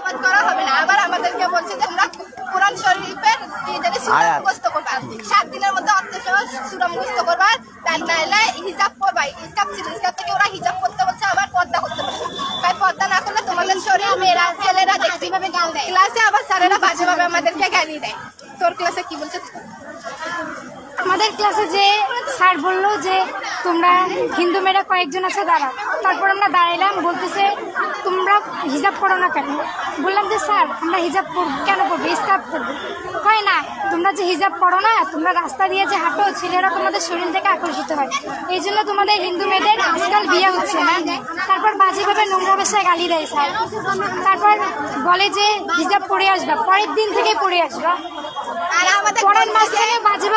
আবাদ করা হবে না। আবার আমাদেরকে বলছে যে আমরা কোরআন শরীফের। মুখস্থ করবা। সাত দিনের মধ্যে অর্থসহ সূরা মুখস্থ করবা। তাই নাইলে হিজাব করবা হিজাব ছিল হিজাব থেকে ওরা হিজাব করতে বলছে আবার পর্দা করতে বলছে। তাই পর্দা না করলে তোমাদের শরীর মেয়েরা ছেলেরা দেখবে। ক্লাসে আবার স্যারেরা বাজেভাবে আমাদেরকে গালি দেয়। তোর ক্লাসে কি বলছে? আমাদের ক্লাসে যে স্যার বলল যে তোমরা হিন্দু মেয়েরা কয়েকজন আছে, দাঁড়াও। তারপর আমরা দাঁড়াইলাম, বলতেছে, তোমরা হিজাব করো না কেন? বললাম যে, স্যার, আমরা হিজাব পড়ব কেন পড়ব স্কার্ফ করব। হয় না, তোমরা যে হিজাব পড়ো না, তোমরা রাস্তা দিয়ে যে হাঁটো, ছেলেরা তোমাদের শরীর থেকে আকর্ষিত হয়। এই জন্য তোমাদের হিন্দু মেয়েদের আজকাল বিয়ে হচ্ছে না। তারপর বাজেভাবে নোংরা ভাষায় গালি দেয়, স্যার। তারপর বলে যে, হিজাব পরে আসবা, পরের দিন থেকে পরে আসবা।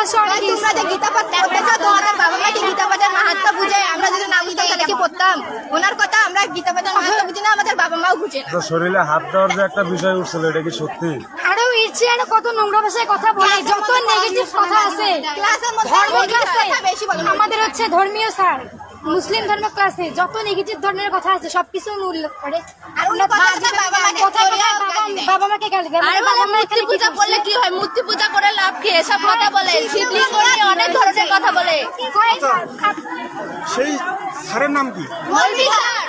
মাঝখানে বাজে ভাষা অনেক তোমরা যে গীতা পাঠ করতেছো তোমাদের বাবা মা কি গীতা পাঠের মাহাত্ম বুঝে আমরা যদি না বুঝতাম তাহলে কি পড়তাম? ওনার কথা আমরা গীতা পাঠের মাহাত্ম বুঝি না আমাদের বাবা মাও বুঝে না। শরীরে হাত দেওয়ার যে একটা বিষয় উঠছিল এটা কি সত্যি? আরও ইচ্ছে আরও কত নোংরা ভাষায় কথা বলে যত নেগেটিভ কথা আছে ক্লাসের মধ্যে। আমাদের হচ্ছে ধর্মীয় স্যার। মুসলিম ধর্ম ক্লাসে যত নেগেটিভ ধর্মের কথা আছে সবকিছু উল্লেখ করে। আর বাবা মাকে গালি দেয়। আর বাবা মূর্তি পূজা? করলে কি হয়? মূর্তি পূজা করে লাভ কি? এসব কথা বলে। শিবলিঙ্গ অনেক ধরনের কথা বলে। সেই স্যারের নাম কি? মৌলভী স্যার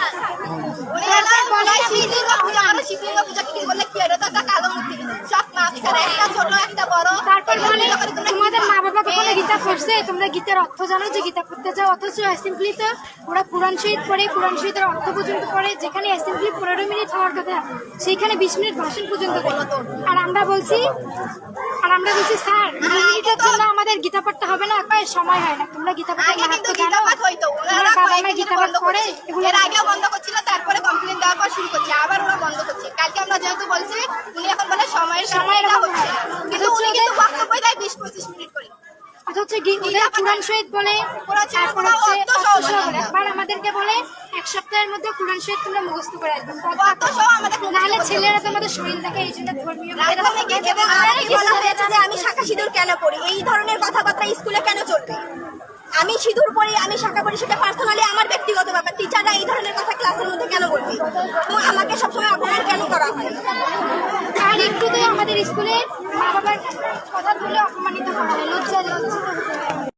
শিবলিঙ্গ পূজা করে শিবলিঙ্গ পূজা কি বলে কি এটা তো একটা কালো মূর্তি সব মাপ ছাড়া একটা তারপর বলে তোমাদের মা বাবা কখনো গীতা পড়ছে? তোমরা গীতার অর্থ জানো যে গীতা পড়তে যাও অথচ অ্যাসেম্বলি তো ওরা কোরআন শহীদ পড়ে কোরআন শহীদের অর্থ পর্যন্ত পড়ে। যেখানে অ্যাসেম্বলি পনেরো মিনিট হওয়ার কথা সেইখানে বিশ মিনিট ভাষণ পর্যন্ত দেয় আর আমরা বলছি আর আমরা বলছি স্যার দুই মিনিটের জন্য আমাদের গীতা পড়তে হবে না কয় সময় হয় না। তোমরা গীতা পড়তে আগে গীতা জানো। বাবা মা বন্ধ করে এগুলো এর আগেও বন্ধ করছিল তারপরে কমপ্লেন দেওয়ার পর শুরু করছে আবার ওরা বন্ধ করছে কালকে আমরা যেহেতু বলছি উনি এখন বলে সময়ের সময় সময়ের এটা অভাব হচ্ছে হয়। কিন্তু উনি কিন্তু বক্তব্য দেয় বিশ পঁচিশ মিনিট করে ওদের কোরআন শহীদ বলে তারপর হচ্ছে বলে। বলে। আমাদেরকে বলে এক সপ্তাহের মধ্যে কোরআন শহীদ তোমরা মুখস্থ করে আসবেন আমাদের নাহলে ছেলেরা তোমাদের শরীর দেখে এই জন্য ধর্মীয় বলা আমি শাখা সিঁদুর কেন পড়ি? এই ধরনের কথাবার্তা স্কুলে কেন চলবে? আমি সিঁদুর পড়ি আমি শাখা পড়ি সেটা পার্সোনালি আমার ব্যক্তিগত ব্যাপার। টিচাররা এই ধরনের কথা ক্লাসের মধ্যে কেন বলবে? আমাকে সবসময় অপমান কেন করা হয়? আর একটু তো আমাদের স্কুলে মা বাবার কথা তুলে অপমানিত হয় লজ্জা লজ্জিত হতে